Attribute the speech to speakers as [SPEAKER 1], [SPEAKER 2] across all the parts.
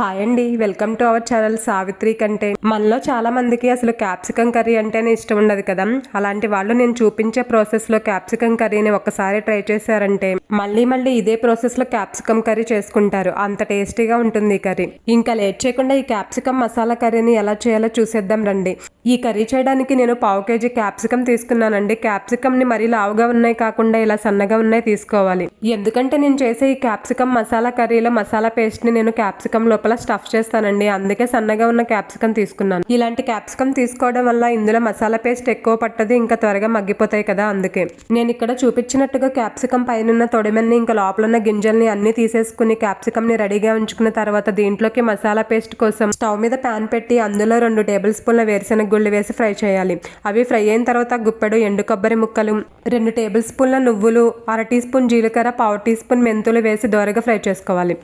[SPEAKER 1] Hi అండి. Welcome to our channel Savitri కంటే మనలో చాలా మందికి అసలు క్యాప్సికం కర్రీ అంటేనే ఇష్టం ఉండదు కదా? అలాంటి వాళ్ళు నేను చూపించే ప్రాసెస్లో క్యాప్సికం కర్రీని ఒకసారి ట్రై చేశారంటే మళ్ళీ మళ్ళీ ఇదే ప్రాసెస్లో క్యాప్సికం కర్రీ చేసుకుంటారు. అంత టేస్టీగా ఉంటుంది ఈ కర్రీ. ఇంకా లేట్ చేయకుండా ఈ క్యాప్సికం మసాలా కర్రీని ఎలా చేయాలో చూసేద్దాం రండి. ఈ కర్రీ చేయడానికి నేను పావు కేజీ క్యాప్సికం తీసుకున్నానండి. క్యాప్సికం ని మరీ లావుగా ఉన్నాయి కాకుండా ఇలా సన్నగా ఉన్నాయి తీసుకోవాలి. ఎందుకంటే నేను చేసే ఈ క్యాప్సికం మసాలా కర్రీలో మసాలా పేస్ట్ని నేను క్యాప్సికం లోపల స్టఫ్ చేస్తానండి. అందుకే సన్నగా ఉన్న క్యాప్సికం తీసుకున్నాను. ఇలాంటి క్యాప్సికం తీసుకోవడం వల్ల ఇందులో మసాలా పేస్ట్ ఎక్కువ పట్టదు ఇంకా త్వరగా మగ్గిపోతాయి కదా అందుకే. నేను ఇక్కడ చూపించినట్టుగా క్యాప్సికం పైన తొడిమెల్ని ఇంకా లోపల ఉన్న గింజల్ని అన్ని తీసేసుకుని క్యాప్సికం ని రెడీగా ఉంచుకున్న తర్వాత దీంట్లోకి మసాలా పేస్ట్ కోసం స్టవ్ మీద ప్యాన్ పెట్టి అందులో రెండు టేబుల్ స్పూన్ల వేరుశెనగ గుళ్ళు వేసి ఫ్రై చేయాలి. అవి ఫ్రై అయిన తర్వాత గుప్పెడు ఎండు కొబ్బరి ముక్కలు రెండు టేబుల్ స్పూన్ల నువ్వులు అర టీ స్పూన్ జీలకర్ర పావు టీ స్పూన్ మెంతులు వేసి దోరగా ఫ్రై చేసుకోవాలి.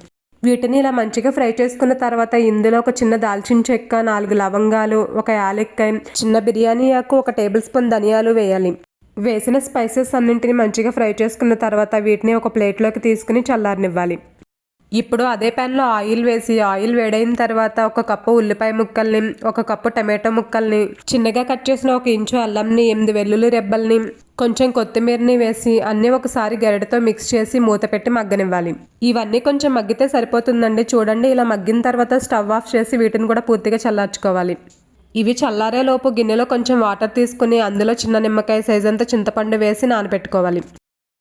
[SPEAKER 1] వీటిని ఇలా మంచిగా ఫ్రై చేసుకున్న తర్వాత ఇందులో ఒక చిన్న దాల్చిన చెక్క నాలుగు లవంగాలు ఒక యాలక్కాయ చిన్న బిర్యానీ ఆకు ఒక టేబుల్ స్పూన్ ధనియాలు వేయాలి. వేసిన స్పైసెస్ అన్నింటిని మంచిగా ఫ్రై చేసుకున్న తర్వాత వీటిని ఒక ప్లేట్లోకి తీసుకుని చల్లారనివ్వాలి. ఇప్పుడు అదే ప్యాన్లో ఆయిల్ వేసి ఆయిల్ వేడైన తర్వాత ఒక కప్పు ఉల్లిపాయ ముక్కల్ని ఒక కప్పు టమాటో ముక్కల్ని చిన్నగా కట్ చేసిన ఒక ఇంచు అల్లంని ఎనిమిది వెల్లుల్లి రెబ్బల్ని కొంచెం కొత్తిమీరని వేసి అన్నీ ఒకసారి గరిటతో మిక్స్ చేసి మూత పెట్టి మగ్గనివ్వాలి. ఇవన్నీ కొంచెం మగ్గితే సరిపోతుందండి. చూడండి ఇలా మగ్గిన తర్వాత స్టవ్ ఆఫ్ చేసి వీటిని కూడా పూర్తిగా చల్లార్చుకోవాలి. ఇవి చల్లారేలోపు గిన్నెలో కొంచెం వాటర్ తీసుకుని అందులో చిన్న నిమ్మకాయ సైజ్ అంతా చింతపండు వేసి నానబెట్టుకోవాలి.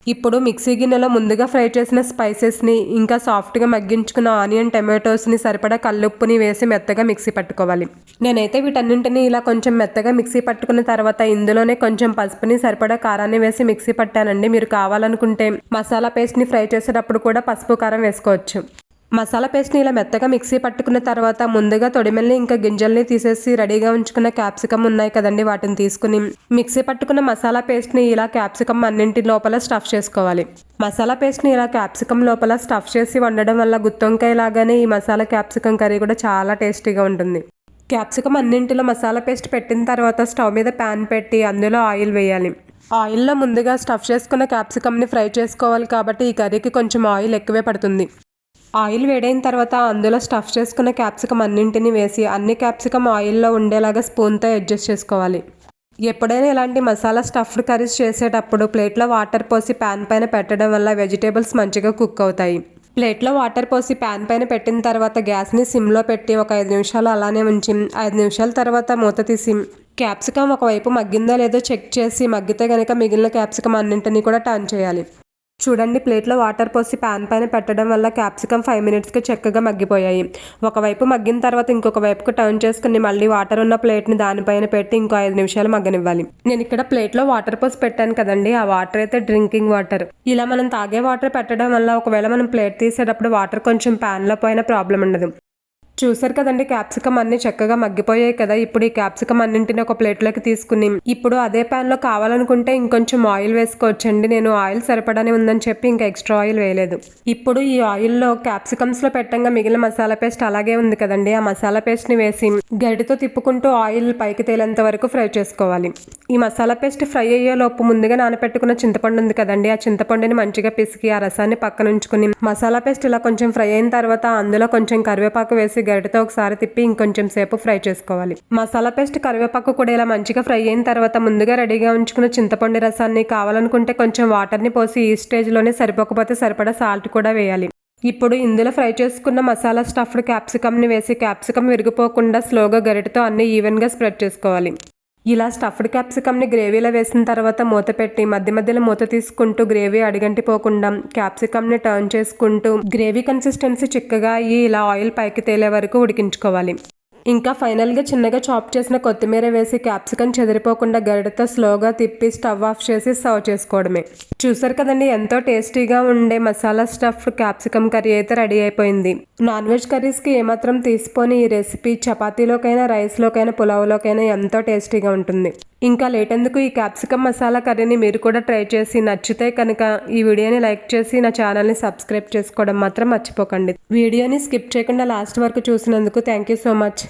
[SPEAKER 1] ఇప్పుడు మిక్సీ గిన్నెలో ముందుగా ఫ్రై చేసిన స్పైసెస్ని ఇంకా సాఫ్ట్గా మగ్గించుకున్న ఆనియన్ టమాటోస్ని సరిపడా కల్లుప్పుని వేసి మెత్తగా మిక్సీ పట్టుకోవాలి. నేనైతే వీటన్నింటిని ఇలా కొంచెం మెత్తగా మిక్సీ పట్టుకున్న తర్వాత ఇందులోనే కొంచెం పసుపుని సరిపడా కారాన్ని వేసి మిక్సీ పట్టానండి. మీరు కావాలనుకుంటే మసాలా పేస్ట్ని ఫ్రై చేసేటప్పుడు కూడా పసుపు కారం వేసుకోవచ్చు. మసాలా పేస్ట్ని ఇలా మెత్తగా మిక్సీ పట్టుకున్న తర్వాత ముందుగా తొడిమెల్ని ఇంకా గింజల్ని తీసేసి రెడీగా ఉంచుకున్న క్యాప్సికమ్ ఉన్నాయి కదండి వాటిని తీసుకుని మిక్సీ పట్టుకున్న మసాలా పేస్ట్ని ఇలా క్యాప్సికమ్ అన్నింటి లోపల స్టఫ్ చేసుకోవాలి. మసాలా పేస్ట్ని ఇలా క్యాప్సికమ్ లోపల స్టఫ్ చేసి వండడం వల్ల గుత్తొంకాయ లాగానే ఈ మసాలా క్యాప్సికమ్ కర్రీ కూడా చాలా టేస్టీగా ఉంటుంది. క్యాప్సికమ్ అన్నింటిలో మసాలా పేస్ట్ పెట్టిన తర్వాత స్టవ్ మీద ప్యాన్ పెట్టి అందులో ఆయిల్ వేయాలి. ఆయిల్లో ముందుగా స్టఫ్ చేసుకున్న క్యాప్సికమ్ని ఫ్రై చేసుకోవాలి కాబట్టి ఈ కర్రీకి కొంచెం ఆయిల్ ఎక్కువే పడుతుంది. ఆయిల్ వేడైన తర్వాత అందులో స్టఫ్ చేసుకున్న క్యాప్సికమ్ అన్నింటిని వేసి అన్ని క్యాప్సికమ్ ఆయిల్లో ఉండేలాగా స్పూన్తో అడ్జస్ట్ చేసుకోవాలి. ఎప్పుడైనా ఇలాంటి మసాలా స్టఫ్డ్ కర్రీస్ చేసేటప్పుడు ప్లేట్లో వాటర్ పోసి ప్యాన్ పైన పెట్టడం వల్ల వెజిటేబుల్స్ మంచిగా కుక్ అవుతాయి. ప్లేట్లో వాటర్ పోసి ప్యాన్ పైన పెట్టిన తర్వాత గ్యాస్ని సిమ్లో పెట్టి ఒక ఐదు నిమిషాలు అలానే ఉంచి ఐదు నిమిషాల తర్వాత మూత తీసి క్యాప్సికమ్ ఒకవైపు మగ్గిందో లేదో చెక్ చేసి మగ్గితే కనుక మిగిలిన క్యాప్సికమ్ అన్నింటినీ కూడా టర్న్ చేయాలి. చూడండి ప్లేట్లో వాటర్ పోసి ప్యాన్ పైన పెట్టడం వల్ల క్యాప్సికమ్ ఫైవ్ మినిట్స్కి చక్కగా మగ్గిపోయాయి. ఒకవైపు మగ్గిన తర్వాత ఇంకొక వైపుకు టర్న్ చేసుకుని మళ్ళీ వాటర్ ఉన్న ప్లేట్ని దానిపైన పెట్టి ఇంకో ఐదు నిమిషాలు మగ్గనివ్వాలి. నేను ఇక్కడ ప్లేట్లో వాటర్ పోసి పెట్టాను కదండి ఆ వాటర్ అయితే డ్రింకింగ్ వాటర్. ఇలా మనం తాగే వాటర్ పెట్టడం వల్ల ఒకవేళ మనం ప్లేట్ తీసేటప్పుడు వాటర్ కొంచెం ప్యాన్లో పోయిన ప్రాబ్లం ఉండదు. చూసారు కదండి క్యాప్సికమ్ అన్ని చక్కగా మగ్గిపోయాయి కదా. ఇప్పుడు ఈ క్యాప్సికమ్ అన్నింటిని ఒక ప్లేట్లోకి తీసుకుని ఇప్పుడు అదే ప్యాన్లో కావాలనుకుంటే ఇంకొంచెం ఆయిల్ వేసుకోవచ్చండి. నేను ఆయిల్ సరిపడానే ఉందని చెప్పి ఇంకా ఎక్స్ట్రా ఆయిల్ వేయలేదు. ఇప్పుడు ఈ ఆయిల్లో క్యాప్సికమ్స్లో పెట్టంగా మిగిలిన మసాలా పేస్ట్ అలాగే ఉంది కదండి. ఆ మసాలా పేస్ట్ని వేసి గడితో తిప్పుకుంటూ ఆయిల్ పైకి తేలేంత వరకు ఫ్రై చేసుకోవాలి. ఈ మసాలా పేస్ట్ ఫ్రై అయ్యే లోపు ముందుగా నానపెట్టుకున్న చింతపండు ఉంది కదండి. ఆ చింతపండుని మంచిగా పిసికి ఆ రసాన్ని పక్కన ఉంచుకుని మసాలా పేస్ట్ ఇలా కొంచెం ఫ్రై అయిన తర్వాత అందులో కొంచెం కరివేపాకు వేసి గరిటతో ఒకసారి తిప్పి ఇంకొంచెం సేపు ఫ్రై చేసుకోవాలి. మసాలా పేస్ట్ కరివేపాకు కూడా ఇలా మంచిగా ఫ్రై అయిన తర్వాత ముందుగా రెడీగా ఉంచుకున్న చింతపండు రసాన్ని కావాలనుకుంటే కొంచెం వాటర్ని పోసి ఈ స్టేజ్లోనే సరిపోకపోతే సరిపడా సాల్ట్ కూడా వేయాలి. ఇప్పుడు ఇందులో ఫ్రై చేసుకున్న మసాలా స్టఫ్డ్ క్యాప్సికమ్ని వేసి క్యాప్సికమ్ విరిగిపోకుండా స్లోగా గరిటతో అన్ని ఈవెన్గా స్ప్రెడ్ చేసుకోవాలి. ఇలా స్టఫ్డ్ క్యాప్సికమ్ని గ్రేవీలో వేసిన తర్వాత మూత పెట్టి మధ్య మధ్యలో మూత తీసుకుంటూ గ్రేవీ అడిగంటిపోకుండా క్యాప్సికమ్ని టర్న్ చేసుకుంటూ గ్రేవీ కన్సిస్టెన్సీ చిక్కగా అయ్యి ఇలా ఆయిల్ పైకి తేలే వరకు ఉడికించుకోవాలి. ఇంకా ఫైనల్గా చిన్నగా చాప్ చేసిన కొత్తిమీర వేసి క్యాప్సికం చెదిరిపోకుండా గరిటతో స్లోగా తిప్పి స్టవ్ ఆఫ్ చేసి సర్వ్ చేసుకోవడమే. చూసారు కదండి ఎంతో టేస్టీగా ఉండే మసాలా స్టఫ్ క్యాప్సికమ్ కర్రీ అయితే రెడీ అయిపోయింది. నాన్ వెజ్ కర్రీస్కి ఏమాత్రం తీసుకొని ఈ రెసిపీ చపాతీలోకైనా రైస్లోకైనా పులావ్లోకైనా ఎంతో టేస్టీగా ఉంటుంది. ఇంకా లేట్ ఎందుకు ఈ క్యాప్సికమ్ మసాలా కర్రీని మీరు కూడా ట్రై చేసి నచ్చితే కనుక ఈ వీడియోని లైక్ చేసి నా ఛానల్ని సబ్స్క్రైబ్ చేసుకోవడం మాత్రం మర్చిపోకండి. వీడియోని స్కిప్ చేయకుండా లాస్ట్ వరకు చూసినందుకు థ్యాంక్ యూ సో మచ్